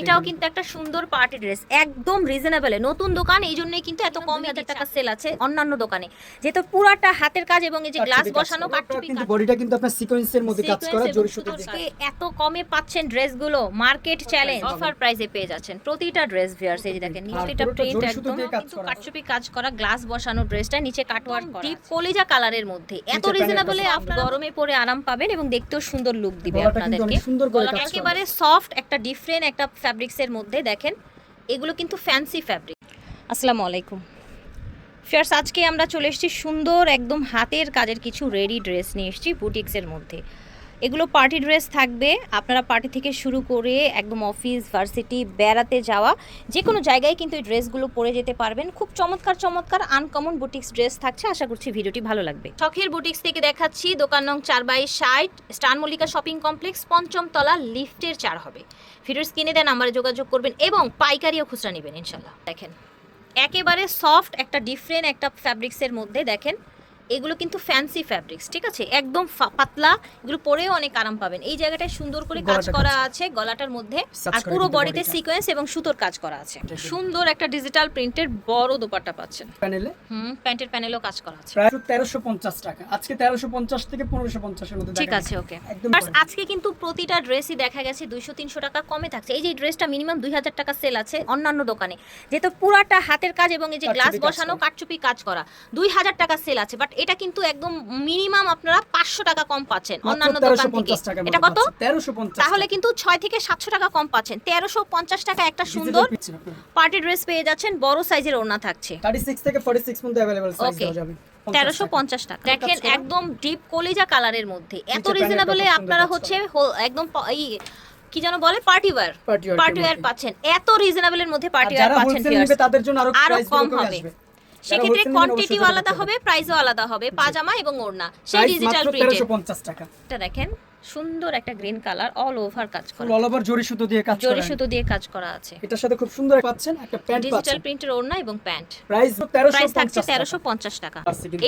এটাও কিন্তু একটা সুন্দর পার্টি ড্রেস একদম রিজনেবলে নতুন দোকান এই জন্যই কিন্তু এত কম হাজার টাকা সেল আছে অন্যান্য দোকানে। যেহেতু পুরাটা হাতের কাজ এবং এই যে গ্লাস বসানো করা। কিন্তু বডিটা কিন্তু আপনার সিকোয়েন্সের মধ্যে কাজ করা জরি সুতো। এত কমে পাচ্ছেন ড্রেসগুলো মার্কেট চ্যালেঞ্জ অফার প্রাইসে পেয়ে যাচ্ছেন। প্রতিটা ড্রেস ভিয়ার্স এই যে দেখেন প্রতিটা প্রিন্ট একদম কাজ কিন্তু করা। কাটচুপি কাজ করা গ্লাস বসানো ড্রেসটা নিচে কাটওয়ার্ক ডিপ কলিজা কালারের মধ্যে। এত রিজনেবলে আপনারা গরমে পরে আরাম পাবেন এবং দেখতেও সুন্দর লুক দিবে আপনাদেরকে। করে করা। একেবারে সফট একটা ডিফারেন্ট একটা ফ্যাব্রিক্স এর মধ্যে দেখেন, এগুলো কিন্তু ফ্যান্সি ফ্যাব্রিক আসসালামু আলাইকুম। ফিয়ার্স আজকে আমরা চলে এসেছি সুন্দর, একদম হাতের কাজের কিছু রেডি ড্রেস নিয়ে এসেছি বুটিক্সের মধ্যে। এগুলো পার্টি ড্রেস থাকবে। আপনারা পার্টি থেকে শুরু করে একদম অফিস, ভার্সিটি, বেড়াতে যাওয়া যে কোনো জায়গায় কিন্তু এই ড্রেসগুলো পরে যেতে পারবেন। খুব চমৎকার চমৎকার আনকমন বুটিক্স ড্রেস থাকছে। আশা করছি ভিডিওটি ভালো লাগবে। শখের বুটিক্স থেকে দেখাচ্ছি, দোকান নং চার বাই ষাট, স্টার মল্লিকা শপিং কমপ্লেক্স পঞ্চম তলা, লিফটের চার হবে। ভিডিওর স্ক্রিনে দেন নাম্বারে যোগাযোগ করবেন এবং পাইকারিও খুচরা নেবেন ইনশাল্লাহ দেখেন, একেবারে সফট একটা ডিফারেন্ট একটা ফ্যাব্রিক্সের মধ্যে, দেখেন এগুলো কিন্তু ফ্যান্সি ফ্যাব্রিক্স ঠিক আছে? একদম পাতলা এগুলো পরেও অনেক আরাম পাবেন। এই জায়গাটায় সুন্দর করে কাজ করা আছে গলাটার মধ্যে আর পুরো বডিতে সিকোয়েন্স এবং সুতোর কাজ করা আছে। সুন্দর একটা ডিজিটাল প্রিন্টের বড় দোপাট্টা পাচ্ছেন। প্যানেলে হুম প্যান্টের প্যানেলও কাজ করা আছে। প্রায় তেরোশো পঞ্চাশ টাকা। আজকে তেরোশো পঞ্চাশ থেকে পনেরোশো পঞ্চাশের মধ্যে ঠিক আছে ওকে আজকে কিন্তু প্রতিটা ড্রেসই দেখা গেছে দুইশো তিনশো টাকা কমে থাকছে। এই যে ড্রেসটা মিনিমাম দুই হাজার টাকা সেল আছে অন্যান্য দোকানে। যেহেতু পুরাটা হাতের কাজ এবং এই যে গ্লাস বসানো। কাটচুপি কাজ করা দুই হাজার টাকা সেল আছে। বাট এটা কিন্তু একদম মিনিমাম আপনারা পাঁচশো টাকা কম পাচ্ছেন অন্যান্য দোকান থেকে। এটা কত? তেরোশো তাহলে কিন্তু ছয় থেকে সাতশো টাকা কম পাচ্ছেন। তেরোশো পঞ্চাশ টাকা একটা সুন্দর পার্টি ড্রেস পেয়ে যাচ্ছেন বড় সাইজের ওড়না থাকছে। থার্টি সিক্স থেকে ফর্টি সিক্স পর্যন্ত অ্যাভেলেবল সাইজ যাবে। তেরোশো পঞ্চাশ টাকা। দেখেন একদম ডিপ কলিজা কালারের মধ্যে। এত রিজনেবলে আপনারা হচ্ছে একদম এই কি যেন বলে? পার্টি ওয়্যার পার্টি এর ওয়্যার পাচ্ছেন। এত রিজনেবলের মধ্যে পার্টি ওয়্যার পাচ্ছেন তাদের জন্য আরও কম হবে। সেক্ষেত্রে wholesale নেবেন কোয়ান্টিটি অবশ্যই আলাদা হবে প্রাইসও আলাদা হবে পাজামা এবং ওড়না। সেই ডিজিটাল প্রিন্টের টাকা। এটা দেখেন। সুন্দর একটা গ্রিন কালার অল ওভার কাজ করা অল ওভার জরি সুতো দিয়ে কাজ জরি করা। সুতো দিয়ে কাজ করা আছে। এটার সাথে খুব সুন্দর পাচ্ছেন একটা প্যান্ট ডিজিটাল প্রিন্টের ওড়না এবং প্যান্ট প্রাইস তেরোশো প্রাইস থাকছে পঞ্চাশ তেরোশো পঞ্চাশ টাকা।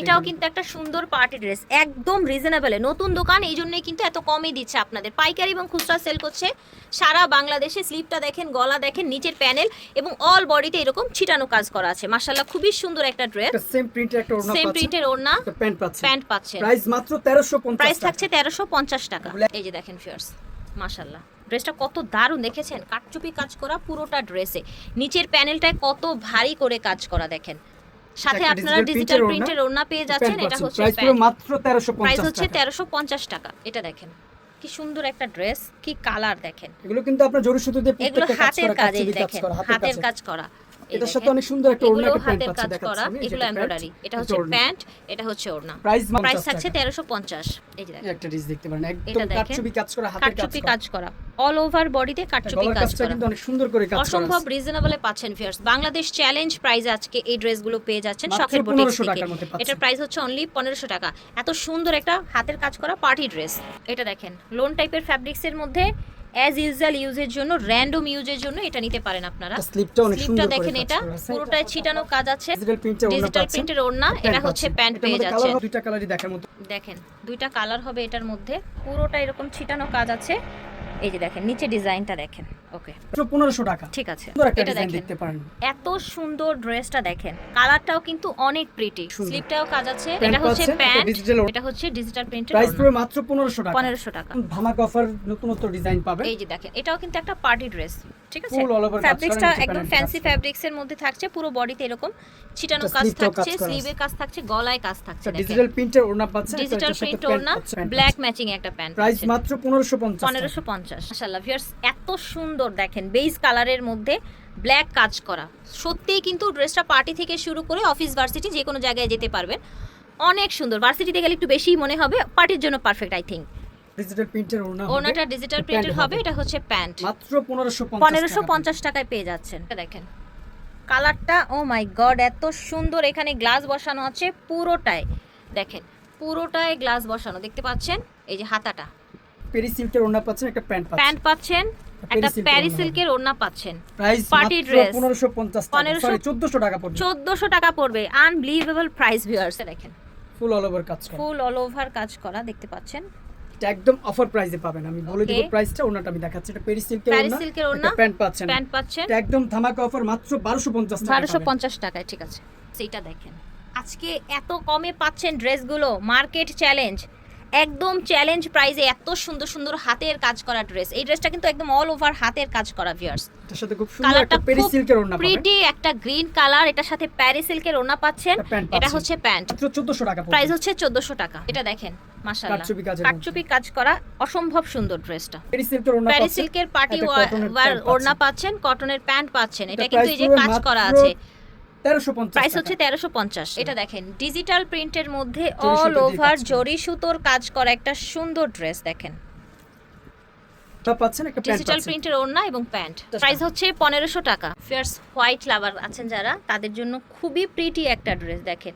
এটাও কিন্তু একটা সুন্দর পার্টি ড্রেস একদম রিজনেবলে নতুন দোকান এই জন্যই কিন্তু এত কমই দিচ্ছে আপনাদের। পাইকারি এবং খুচরা সেল করছে। সারা বাংলাদেশে স্লিপটা দেখেন গলা দেখেন নিচের প্যানেল এবং অল বডিতে এরকম ছিটানো কাজ করা আছে। মাশাল্লাহ খুবই সুন্দর একটা ড্রেস সেম প্রিন্টের একটা ওড়না সেম প্রিন্টের ওড়না প্যান্ট পাচ্ছেন। প্যান্ট পাচ্ছেন। প্রাইস মাত্র তেরোশো পঞ্চাশ প্রাইস থাকছে তেরোশো পঞ্চাশ টাকা। Black- এই যে দেখেন ফিয়ার্স মাশাল্লাহ ড্রেসটা কত দারুণ দেখেছেন? কাটচুপি কাজ করা পুরোটা ড্রেসে। নিচের প্যানেলটায় কত ভারী করে কাজ করা দেখেন। সাথে আপনারা ডিজিটাল প্রিন্টের ওড়না পেয়ে যাচ্ছেন এটা হচ্ছে মাত্র তেরোশো প্রাইস হচ্ছে টাকা। তেরোশো পঞ্চাশ টাকা। এটা দেখেন কি সুন্দর একটা ড্রেস কি কালার দেখেন। এগুলো কিন্তু আপনার জরি সুতো দিয়ে প্রত্যেকটা কাজ হাতের করা কাজে কাজ দেখেন হাতের হাতের কাজ করা। এটার সাথে অনেক সুন্দর একটা ওড়না একটা প্যান্ট দেখাচ্ছি আমি, এগুলো এমব্রয়ডারি এটা হচ্ছে প্যান্ট এটা হচ্ছে ওড়না। প্রাইস প্রাইস থাকছে টাকা। তেরোশো পঞ্চাশ এই যে দেখেন। একটা ডিস দেখতে পারেন একদম কাটছবি কাজ করা হাতের কাজ করা। অল ওভার বডিতে গলার কাজ করা। কিন্তু অনেক সুন্দর করে কাজ করা অসম্ভব। রিজনেবলে পাচ্ছেন ফিয়ার্স বাংলাদেশ চ্যালেঞ্জ প্রাইস আজকে এই ড্রেসগুলো পেয়ে যাচ্ছেন শখের 1500 থেকে। এটার প্রাইস হচ্ছে অনলি পনেরোশো টাকা। এত সুন্দর একটা হাতের কাজ করা পার্টি ড্রেস এটা দেখেন লোন টাইপের ফ্যাব্রিক্সের মধ্যে অ্যাজ ইউজুয়াল ইউজের জন্য র্যান্ডম ইউজের জন্য এটা নিতে পারেন আপনারা। স্লিপটা অনেক সুন্দর দেখেন এটা পুরোটাই ছিটানো কাজ আছে। ডিজিটাল প্রিন্টের ওড়না এটা হচ্ছে প্যান্ট পেয়ে যাচ্ছে। দুইটা কালারই দেখার মতো। দেখেন দুইটা কালার হবে এটার মধ্যে। পুরোটা এরকম ছিটানো কাজ আছে। এই যে দেখেন নিচে ডিজাইনটা দেখেন। ওকে পনেরোশো টাকা। ঠিক আছে। এটা দেখতে পারেন। এত সুন্দর ড্রেসটা দেখেন। কালারটাও কিন্তু অনেক প্রিটি। স্লিপটাও কাজ আছে। এটা হচ্ছে এটা প্যান্ট। এটা হচ্ছে ডিজিটাল প্রিন্টের প্রাইস পুরো মাত্র পনেরোশো টাকা। পনেরোশো টাকা। ভামাক অফার নতুনত্ব ডিজাইন পাবে এই যে দেখেন এটাও কিন্তু একটা পার্টি ড্রেস ঠিক আছে? ফ্যাব্রিক্সটা একদম ফ্যান্সি ফ্যাব্রিক্স এর মধ্যে থাকছে পুরো বডিতে এরকম ছিটানো কাজ থাকছে স্লিভে কাজ থাকছে গলায় কাজ থাকছে ডিজিটাল প্রিন্টের ওড়না পাচ্ছেন ডিজিটাল প্রিন্ট ওড়না ব্ল্যাক ম্যাচিং একটা প্যান্ট প্রাইস মাত্র 1550 পনেরোশো পঞ্চাশ মাসাল্লাহ ভিউয়ার্স এত সুন্দর দেখেন বেজ কালারের মধ্যে ব্ল্যাক কাজ করা। সত্যিই কিন্তু ড্রেসটা পার্টি থেকে শুরু করে অফিস ভার্সিটি যে কোনো জায়গায় যেতে পারবেন। অনেক সুন্দর ভার্সিটিতে গেলে একটু বেশিই মনে হবে পার্টির জন্য পারফেক্ট আই থিঙ্ক ডিজিটাল প্রিন্টের হবে। ওনাটা ডিজিটাল প্রিন্টের হবে এটা হচ্ছে প্যান্ট মাত্র 1550 পনেরোশো টাকা। পঞ্চাশ টাকায় পেয়ে যাচ্ছেন। দেখেন। কালারটা ও মাই গড এত সুন্দর। এখানে গ্লাস বসানো আছে পুরোটায়। দেখেন পুরোটায় গ্লাস বসানো। দেখতে পাচ্ছেন? এই যে হাতাটা। সিল্কের ওড়না পাচ্ছেন একটা প্যান্ট পাচ্ছেন। প্যান্ট পাচ্ছেন একটা সিল্কের ওড়না পাচ্ছেন। প্রাইস party মাত্র 1550 টাকা। সরি 1400 টাকা পড়বে। চোদ্দশো টাকা পড়বে। আনবিলিভেবল প্রাইস ভিউয়ার্স দেখেন। ফুল অল ওভার কাজ করা। ফুল অল ওভার কাজ করা দেখতে পাচ্ছেন? এটা একদম অফার প্রাইসে পাবেন। আমি বলে দিব প্রাইসটা ওনাটা আমি দেখাচ্ছি। এটা পেরি সিল্কের প্যারিস ওনা সিল্কের ওনা প্যান্ট পাচ্ছেন। প্যান্ট পাচ্ছেন। এটা একদম ধামাকা অফার মাত্র 1250 টাকা বারোশো পাবেন। পঞ্চাশ টাকায় ঠিক আছে। সেইটা দেখেন। আজকে এত কমে পাচ্ছেন ড্রেসগুলো মার্কেট চ্যালেঞ্জ একদম চ্যালেঞ্জ প্রাইসে এত সুন্দর সুন্দর হাতের কাজ করা ড্রেস এই ড্রেসটা কিন্তু একদম অল ওভার হাতের কাজ করা ভিউয়ার্স এটার সাথে খুব সুন্দর কালারটা একটা পেরি সিল্কের ওনা প্রিটি একটা গ্রিন কালার এটার সাথে প্যারিস সিল্কের ওনা পাচ্ছেন। এটা হচ্ছে প্যান্ট মাত্র 1400 টাকা প্রাইস হচ্ছে চোদ্দশো টাকা। এটা দেখেন মাশাআল্লাহ। কাজের কাজ করা অসম্ভব সুন্দর ড্রেসটা পেরি সিল্কের সিল্কের পার্টি ওয়ার ওড়না পাচ্ছেন। কটনের প্যান্ট পাচ্ছেন। এটা কিন্তু এই যে কাজ করা আছে। 1350 প্রাইস হচ্ছে তেরোশো পঞ্চাশ। এটা দেখেন ডিজিটাল প্রিন্টের মধ্যে অল ওভার জরি সুতোর কাজ করা একটা সুন্দর ড্রেস দেখেন। পাচ্ছেন একটা ডিজিটাল প্রিন্টের ওড়না এবং প্যান্ট। প্রাইস হচ্ছে পনেরোশো টাকা। ফেয়ার্স হোয়াইট লাভার আছেন যারা তাদের জন্য খুবই প্রিটি একটা ড্রেস দেখেন।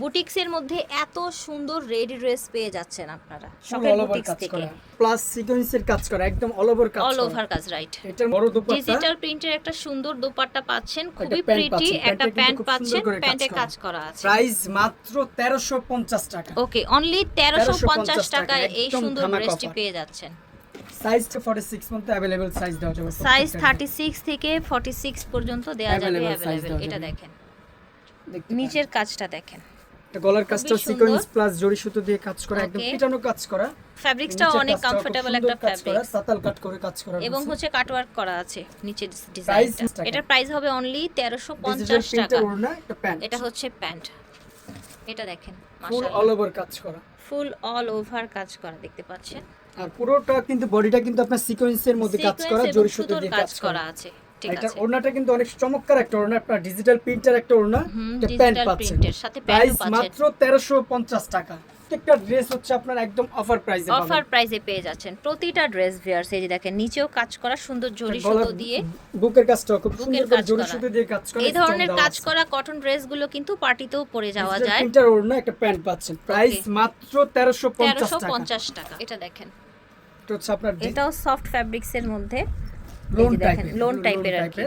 বুটিক্সের মধ্যে এত সুন্দর রেডি ড্রেস পেয়ে যাচ্ছেন আপনারা শপের অল ওভার বুটিক্স কাজ থেকে করা প্লাস সিকোয়েন্সের কাজ করা একদম অল ওভার কাজ অল করা ওভার কাজ রাইট এটার বড় দুপাট্টা ডিজিটাল প্রিন্টের একটা সুন্দর দোপাট্টা পাচ্ছেন খুবই প্যান্ট প্রিটি পাচ্ছেন, একটা প্যান্টে কিন্তু প্যান্ট খুব সুন্দর পাচ্ছেন করে কাজ প্যান্টে করা। কাজ করা আছে প্রাইস মাত্র 1350 টাকা ওকে অনলি তেরোশো পঞ্চাশ 1350 টাকায় টাকা, এই একদম সুন্দর ধামাকা ড্রেসটি offer। পেয়ে যাচ্ছেন সাইজটা 46 মধ্যে अवेलेबल সাইজ দেওয়া যাবে সাইজ প্রত্যেকটা থার্টি সিক্স থেকে ফর্টি সিক্স পর্যন্ত দেওয়া যাবে Available size অ্যাভেলেবেল দেওয়া এটা যাবে। দেখেন দেখতে নিচের কাজটা দেখেন পারেন। এটা গলার কাজটা সিকোয়েন্স প্লাস জরি সুতো দিয়ে কাজ করা একদম পিটানো কাজ করা। ফ্যাব্রিক্সটাও অনেক কমফোর্টেবল একটা ফ্যাব্রিক সাতাল কাট করে কাজ করা এবং। হচ্ছে কাটওয়ার্ক করা আছে নিচের ডিজাইনটা। এটার প্রাইস হবে অনলি তেরোশো ডিজিটাল পঞ্চাশ টাকা। এটা হচ্ছে প্যান্ট এটা দেখেন ফুল অল ওভার কাজ করা। ফুল অল ওভার কাজ করা দেখতে পাচ্ছেন? আর পুরোটা কিন্তু বডিটা কিন্তু আপনার সিকোয়েন্সের মধ্যে কাজ করা জরি সুতো দিয়ে কাজ করা আছে। ঠিক আছে। ওড়নাটা কিন্তু অনেক চমৎকার একটা ওড়না আপনার ডিজিটাল প্রিন্টার একটা ওড়না একটা প্যান্ট পাচ্ছেন। সাথে প্যান্টও পাচ্ছেন। মাত্র 1350 টাকা। প্রত্যেকটা ড্রেস হচ্ছে আপনার একদম অফার প্রাইসে অফার প্রাইসে পেয়ে যাচ্ছেন। প্রতিটা ড্রেস ভিয়ার্স এই যে দেখেন নিচেও কাজ করা সুন্দর জরি সুতো দিয়ে। বুকের কাজটা খুব সুন্দর করে জরি সুতো দিয়ে কাজ করা এই ধরনের কাজ করা কটন ড্রেসগুলো কিন্তু পার্টিতেও পরে যাওয়া যায়। প্রিন্টার ওড়না একটা প্যান্ট পাচ্ছেন। প্রাইস মাত্র 1350 তেরোশো টাকা। পঞ্চাশ টাকা। এটা দেখেন। এটা হচ্ছে আপনার এটাও সফট ফ্যাব্রিক্স এর মধ্যে। লোন টাইপের আর কি।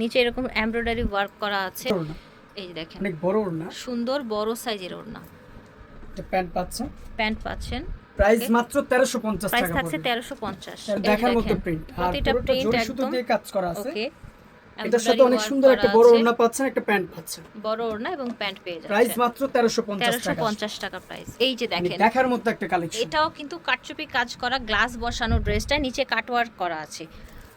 নিচে এরকম এমব্রয়ডারি ওয়ার্ক করা আছে। এই দেখেন। অনেক বড় ওড়না। সুন্দর বড় সাইজের ওড়না। এটা প্যান্ট পাচ্ছেন? প্যান্ট পাচ্ছেন। প্রাইস মাত্র 1350 প্রাইস টাকা থাকছে তেরোশো পঞ্চাশ। দেখার মতো প্রিন্ট আর পুরোটা সুতো দিয়ে কাজ করা আছে। ওকে এটার সাথে অনেক সুন্দর একটা বড় ওড়না পাচ্ছেন একটা প্যান্ট পাচ্ছেন। বড় ওড়না এবং প্যান্ট পেয়ে প্রাইস যাচ্ছে মাত্র 1350 টাকা। পঞ্চাশ টাকা প্রাইস এই যে মানে দেখেন। দেখার মতো একটা কালেকশন এটাও কিন্তু কাটচুপি কাজ করা গ্লাস বসানো ড্রেসটা নিচে কাটওয়ার্ক করা আছে।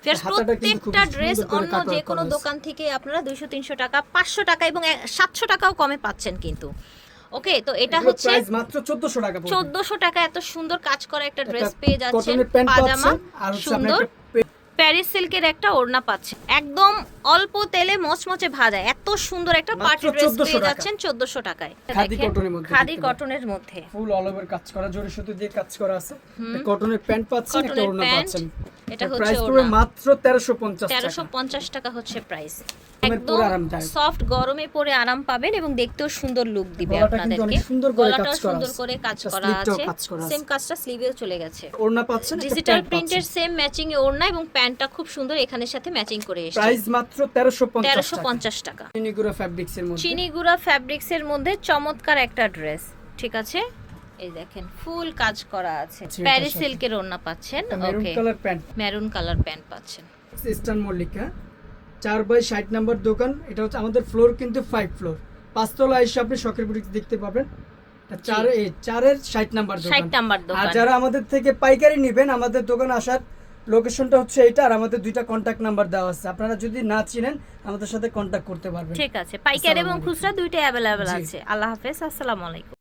প্রত্যেকটা ড্রেস অন্য যে কোনো দোকান থেকে আপনারা দুইশো তিনশো টাকা পাঁচশো টাকা এবং সাতশো টাকাও কমে পাচ্ছেন কিন্তু। ওকে তো এটা হচ্ছে মাত্র 1400 টাকা পড়বে। চোদ্দশো টাকা এত সুন্দর কাজ করা একটা ড্রেস পেয়ে যাচ্ছেন পাজামা আর সুন্দর। প্যারিস সিল্কের একটা ওড়না পাচ্ছে। একদম অল্প তেলে মচমচে ভাজা। এত সুন্দর একটা পার্টি ড্রেস পেয়ে যাচ্ছেন চোদ্দশো টাকায়। খাদি কটনের মধ্যে খাদি কটনের মধ্যে। ফুল অল ওভার কাজ করা জরি সুতো দিয়ে কাজ করা আছে। কটনের প্যান্ট পাচ্ছেন একটা ওড়না পাচ্ছেন। এটা হচ্ছে ওড়না। মাত্র 1350 তেরোশো টাকা। পঞ্চাশ টাকা হচ্ছে প্রাইস একদম সফট গরমে পরে আরাম পাবেন এবং দেখতেও সুন্দর লুক দিবে গলাটা আপনাদেরকে। সুন্দর করে কাজ করা সুন্দর আছে। করে কাজ করা আছে। সেম কাজটা স্লিভেও চলে গেছে। ওড়না পাচ্ছেন ডিজিটাল প্রিন্টের সেম ম্যাচিং এ ওড়না এবং প্যান্টটা খুব সুন্দর এখানের সাথে ম্যাচিং করে এসেছে। প্রাইস মাত্র 1350 টাকা। চিনিগুড়া ফ্যাব্রিক্স এর মধ্যে। চিনিগুড়া ফ্যাব্রিক্স এর মধ্যে চমৎকার একটা ড্রেস ঠিক আছে? এই দেখেন ফুল কাজ করা আছে। প্যারিস সিল্কের ওড়না পাচ্ছেন okay colour pant maroon colour pant পাচ্ছেন। ইস্টার্ন মল্লিকা। চার বাই ষাট নাম্বার দোকান। এটা হচ্ছে আমাদের ফ্লোর কিন্তু ফাইভ ফ্লোর পাঁচতলা এসে আপনি শখের বুটিক দেখতে পাবেন। চার চারের ষাট নাম্বার দোকান। নাম্বার আর যারা আমাদের থেকে পাইকারি নেবেন আমাদের দোকান আসার লোকেশনটা হচ্ছে এটা আর আমাদের দুইটা কন্ট্যাক্ট নাম্বার দেওয়া আছে। আপনারা যদি না চিনেন আমাদের সাথে কন্ট্যাক্ট করতে পারবেন। ঠিক আছে। পাইকারি এবং খুচরা দুইটাই অ্যাভেলেবেল আছে। আল্লাহ হাফেজ আসসালামু আলাইকুম।